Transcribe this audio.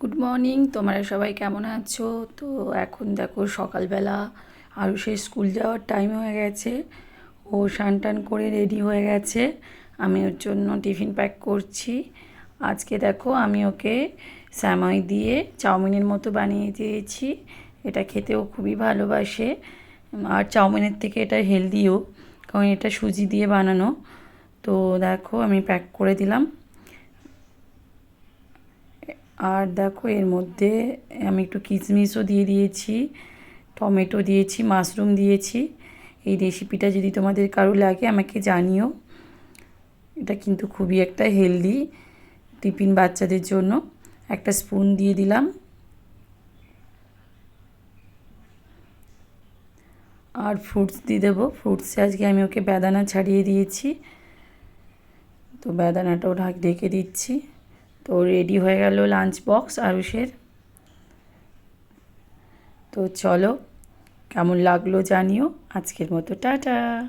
Good morning তোমরা সবাই কেমন আছো? তো এখন দেখো সকালবেলা সে স্কুল যাওয়ার টাইম হয়ে গেছে। ও স্নান টান করে রেডি হয়ে গেছে। আমি ওর জন্য টিফিন প্যাক করছি। আজকে দেখো আমি ওকে স্যামাই দিয়ে চাউমিনের মতো বানিয়ে দিয়েছি। এটা খেতেও খুবই ভালোবাসে। আর চাউমিনের থেকে এটা হেলদিও কারণ এটা সুজি দিয়ে বানানো। তো দেখো আমি প্যাক করে দিলাম। আর দেখো, এর মধ্যে আমি একটু কিশমিশও দিয়ে দিয়েছি, টমেটো দিয়েছি, মাশরুম দিয়েছি। এই রেসিপিটা যদি তোমাদের কারও লাগে, আমাকে জানিও। এটা কিন্তু খুবই একটা হেলদি টিফিন বাচ্চাদের জন্য। একটা স্পুন দিয়ে দিলাম। আর ফ্রুটস দিয়ে দেবো। ফ্রুটসে আজকে আমি ওকে বেদানা ছাড়িয়ে দিয়েছি। তো বেদানাটাও ঢাক ঢেকে দিচ্ছি। তো রেডি হয়ে গেল লাঞ্চ বক্স আরুষের। তো চলো, কেমন লাগল জানিও। আজকের মতো টাটা।